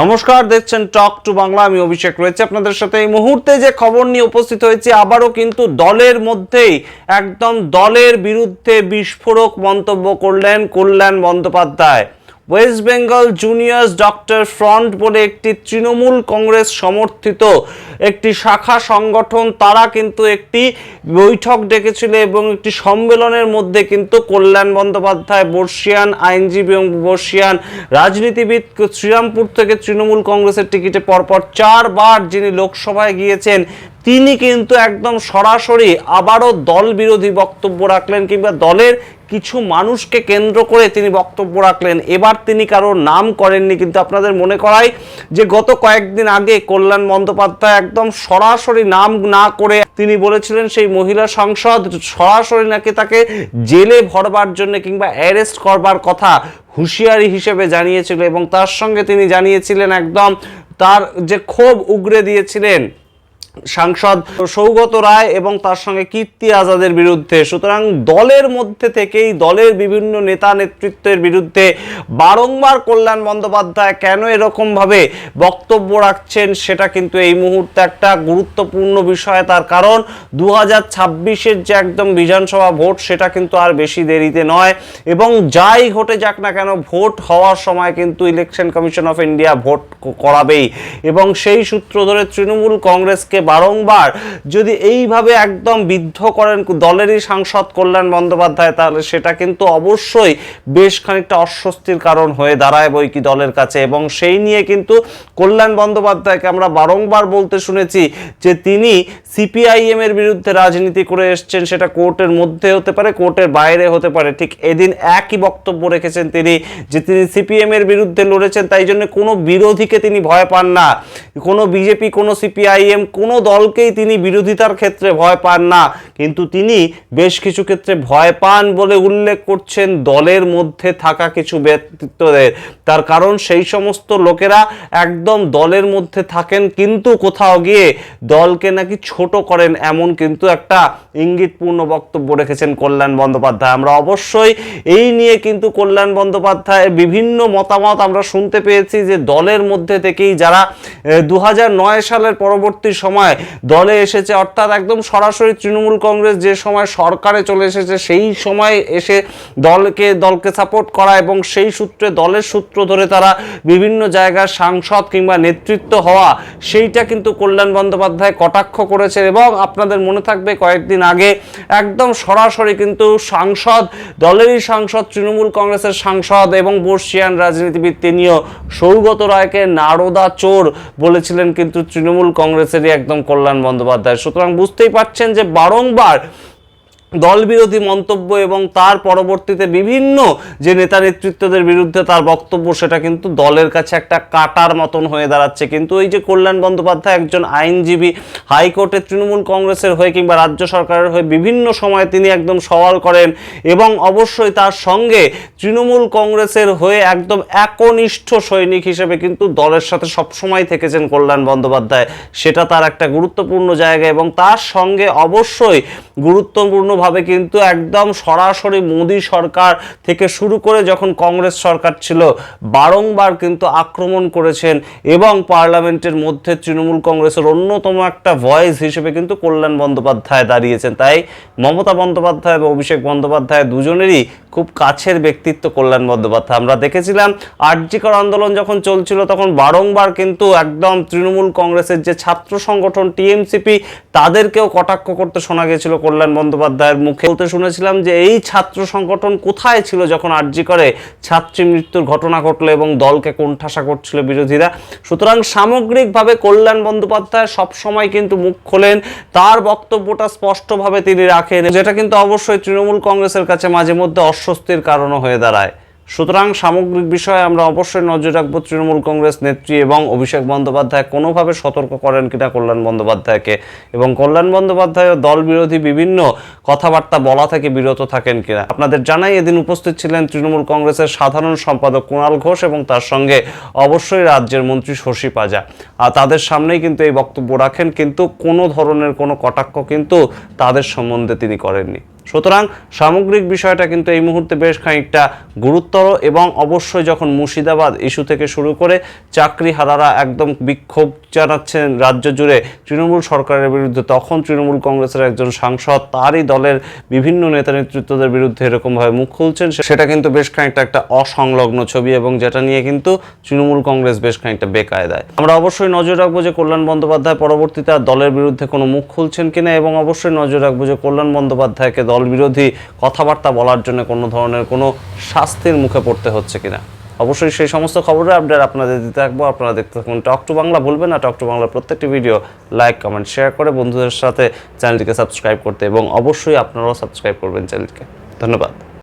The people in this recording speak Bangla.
নমস্কার, দেখছেন টক টু বাংলা আমি অভিষেক রয়েছে আপনাদের সাথে। এই মুহূর্তে যে খবর নিয়ে উপস্থিত হয়েছে, আবারও কিন্তু দলের মধ্যেই একদম দলের বিরুদ্ধে বিস্ফোরক মন্তব্য করলেন Kalyan Bandyopadhyay. West Bengal juniors doctor front বলে একটি তৃণমূল কংগ্রেস সমর্থিত একটি শাখা সংগঠন, তারা কিন্তু একটি বৈঠক ডেকেছিল এবং একটি সম্মেলনের মধ্যে কিন্তু কল্যাণ বন্দ্যোপাধ্যায়, বর্ষিয়ান আইনজীবী এবং বর্ষিয়ান রাজনীতিবিদ শ্রীরামপুর থেকে তৃণমূল কংগ্রেসের টিকিটে পরপর চারবার যিনি লোকসভায় গিয়েছেন, তিনি কিন্তু একদম সরাসরি আবারও দল বিরোধী বক্তব্য রাখলেন কিংবা দলের কিছু মানুষকে কেন্দ্র করে তিনি বক্তব্য রাখলেন। এবার তিনি কারোর নাম করেননি, কিন্তু আপনাদের মনে করাই যে গত কয়েকদিন আগে কল্যাণ বন্দ্যোপাধ্যায় একদম সরাসরি নাম না করে তিনি বলেছিলেন সেই মহিলা সংসদ, সরাসরি নাকি তাকে জেলে ভরবার জন্য কিংবা অ্যারেস্ট করবার কথা হুঁশিয়ারি হিসেবে জানিয়েছিল এবং তার সঙ্গে তিনি জানিয়েছিলেন একদম তার যে ক্ষোভ উগরে দিয়েছিলেন। সাংসদ সৌগত রায় এবং তার সঙ্গে কীর্তি আজাদের বিরুদ্ধে। সুতরাং দলের মধ্যে থেকেই দলের বিভিন্ন নেতা নেতৃত্বের বিরুদ্ধে বারংবার কল্যাণ বন্দ্যোপাধ্যায় কেন এরকমভাবে বক্তব্য রাখছেন সেটা কিন্তু এই মুহূর্তে একটা গুরুত্বপূর্ণ বিষয়। তার কারণ দু হাজার যে একদম বিধানসভা ভোট সেটা কিন্তু আর বেশি দেরিতে নয় এবং যাই ঘটে যাক না কেন ভোট হওয়ার সময় কিন্তু election commission of India vote করাবেই। এবং সেই সূত্র ধরে তৃণমূল কংগ্রেসকে বারংবার যদি এইভাবে একদম বিদ্ধ করেন দলেরই সাংসদ কল্যাণ বন্দ্যোপাধ্যায়, তাহলে সেটা কিন্তু অবশ্যই বেশ খানিকটা অস্বস্তির কারণ হয়ে দাঁড়ায় বই কি দলের কাছে। এবং সেই নিয়ে কিন্তু কল্যাণ বন্দ্যোপাধ্যায়কে আমরা বারংবার বলতে শুনেছি যে তিনি সিপিআইএম এর বিরুদ্ধে রাজনীতি করে এসছেন, সেটা কোর্টের মধ্যে হতে পারে, কোর্টের বাইরে হতে পারে। ঠিক এদিন একই বক্তব্য রেখেছেন তিনি যে তিনি সিপিএম এর বিরুদ্ধে লড়েছেন, তাই জন্য কোনো বিরোধীকে তিনি ভয় পান না। কোনো বিজেপি, কোনো সিপিআইএম, কোনো দলকেই তিনি বিরোধিতার ক্ষেত্রে ভয় পান না, কিন্তু তিনি বেশ কিছু ক্ষেত্রে ভয় পান বলে উল্লেখ করছেন দলের মধ্যে থাকা কিছু ব্যক্তিত্বদের। তার কারণ সেই সমস্ত লোকেরা একদম দলের মধ্যে থাকেন, কিন্তু কোথাও গিয়ে দলকে নাকি ছোট করেন এমন কিন্তু একটা ইঙ্গিতপূর্ণ বক্তব্য রেখেছেন কল্যাণ বন্দ্যোপাধ্যায়। আমরা অবশ্যই এই নিয়ে কিন্তু কল্যাণ বন্দ্যোপাধ্যায়ের বিভিন্ন মতামত আমরা শুনতে পেয়েছি যে দলের মধ্যে থেকেই যারা দু হাজার নয় সালের পরবর্তী সময় দলে এসেছে, অর্থাৎ একদম সরাসরি তৃণমূল কংগ্রেস যে সময় সরকারে চলে এসেছে, সেই সময় এসে দলকে দলকে সাপোর্ট করা এবং সেই সূত্রে, দলের সূত্র ধরে তারা বিভিন্ন জায়গার সাংসদ কিংবা নেতৃত্ব হওয়া, সেইটা কিন্তু কল্যাণ বন্দ্যোপাধ্যায় কটাক্ষ করেছে এবং আপনাদের মনে থাকবে কয়েকদিন আগে একদম সরাসরি কিন্তু সাংসদ, দলেরই সাংসদ, তৃণমূল কংগ্রেসের সাংসদ এবং বর্ষিয়ান রাজনীতিবিদ তিনিও সৌগত রায়কে নারদা চোর বলেছিলেন কিন্তু তৃণমূল কংগ্রেসেরই একদম কল্যাণ বন্দ্যোপাধ্যায়। সুতরাং বুঝতেই পারছেন যে বারংবার দল বিরোধী মন্তব্য এবং তার পরবর্তীতে বিভিন্ন যে নেতা নেতৃত্বদের বিরুদ্ধে তার বক্তব্য, সেটা কিন্তু দলের কাছে একটা কাটার মতন হয়ে দাঁড়াচ্ছে। কিন্তু এই যে কল্যাণ বন্দ্যোপাধ্যায় একজন আইনজীবী, হাইকোর্টে তৃণমূল কংগ্রেসের হয়ে কিংবা রাজ্য সরকারের হয়ে বিভিন্ন সময় তিনি একদম সওয়াল করেন এবং অবশ্যই তার সঙ্গে তৃণমূল কংগ্রেসের হয়ে একদম একনিষ্ঠ সৈনিক হিসেবে কিন্তু দলের সাথে সবসময় থেকেছেন কল্যাণ বন্দ্যোপাধ্যায়। সেটা তার একটা গুরুত্বপূর্ণ জায়গা এবং তার সঙ্গে অবশ্যই গুরুত্বপূর্ণভাবে কিন্তু একদম সরাসরি মোদী সরকার থেকে শুরু করে যখন কংগ্রেস সরকার ছিল, বারংবার কিন্তু আক্রমণ করেছেন এবং পার্লামেন্টের মধ্যে তৃণমূল কংগ্রেসের অন্যতম একটা ভয়েস হিসেবে কিন্তু কল্যাণ বন্দ্যোপাধ্যায় দাঁড়িয়েছেন। তাই মমতা বন্দ্যোপাধ্যায় এবং অভিষেক বন্দ্যোপাধ্যায় দুজনেরই খুব কাছের ব্যক্তিত্ব কল্যাণ বন্দ্যোপাধ্যায়। আমরা দেখেছিলাম আর্যিকর আন্দোলন যখন চলছিল তখন বারংবার কিন্তু একদম তৃণমূল কংগ্রেসের যে ছাত্র সংগঠন টিএমসিপি, তাদেরকেও কটাক্ষ করতে শোনা গেছিল কল্যাণ বন্দ্যোপাধ্যায়ের মুখে বলতে শুনেছিলাম যে এই ছাত্র সংগঠন কোথায় ছিল যখন আর্জি করে ছাত্রী মৃত্যুর ঘটনা ঘটলো এবং দলকে কোণঠাসা করছিল বিরোধীরা। সুতরাং সামগ্রিকভাবে কল্যাণ বন্দ্যোপাধ্যায় সবসময় কিন্তু মুখ খোলেন, তার বক্তব্যটা স্পষ্টভাবে তিনি রাখেন, যেটা কিন্তু অবশ্যই তৃণমূল কংগ্রেসের কাছে মাঝে মধ্যে অস্বস্তির কারণও হয়ে দাঁড়ায়। সুতরাং সামগ্রিক বিষয়ে আমরা অবশ্যই নজর রাখব তৃণমূল কংগ্রেস নেত্রী এবং অভিষেক বন্দ্যোপাধ্যায় কোনোভাবে সতর্ক করেন কিনা কল্যাণ বন্দ্যোপাধ্যায়কে। এবং কল্যাণ বন্দ্যোপাধ্যায় দল বিরোধী বিভিন্ন কথাবার্তা বলা থেকে বিরত থাকেন কিনা। আপনাদের জানাই এদিন উপস্থিত ছিলেন তৃণমূল কংগ্রেসের সাধারণ সম্পাদক কুণাল ঘোষ এবং তার সঙ্গে অবশ্যই রাজ্যের মন্ত্রী শশী পাজা। আর তাদের সামনেই কিন্তু এই বক্তব্য রাখেন, কিন্তু কোনো ধরনের কোনো কটাক্ষ কিন্তু তাদের সম্বন্ধে তিনি করেননি। সুতরাং সামগ্রিক বিষয়টা কিন্তু এই মুহূর্তে বেশ খানিকটা গুরুতর এবং অবশ্যই যখন মুর্শিদাবাদ ইস্যু থেকে শুরু করে চাকরি হারারা একদম বিক্ষোভ জানাচ্ছেন রাজ্য জুড়ে তৃণমূল সরকারের বিরুদ্ধে, তখন তৃণমূল কংগ্রেসের একজন সাংসদ তারই দলের বিভিন্ন নেতা নেতৃত্বদের বিরুদ্ধে এরকমভাবে মুখ খুলছেন। সেটা কিন্তু বেশ খানিকটা একটা অসংলগ্ন ছবি এবং যেটা নিয়ে কিন্তু তৃণমূল কংগ্রেস বেশ খানিকটা বেকায়দায়। আমরা অবশ্যই নজর রাখব যে কল্যাণ বন্দ্যোপাধ্যায় পরবর্তীতে দলের বিরুদ্ধে কোনো মুখ খুলছেন কিনা এবং অবশ্যই নজর রাখব যে কল্যাণ বন্দ্যোপাধ্যায়কে দল বিরোধী কথাবার্তা বলার জন্য কোনো ধরনের কোনো শাস্তির মুখে পড়তে হচ্ছে কিনা? অবশ্যই সেই সমস্ত খবরের আপডেট আপনাদের দিতে থাকব। আপনারা দেখতে থাকুন টক টু বাংলা ভুলবেন না টক টু বাংলার প্রত্যেকটি ভিডিও লাইক কমেন্ট শেয়ার করে বন্ধুদের সাথে চ্যানেলটিকে সাবস্ক্রাইব করতে এবং অবশ্যই আপনারাও সাবস্ক্রাইব করবেন চ্যানেলকে ধন্যবাদ।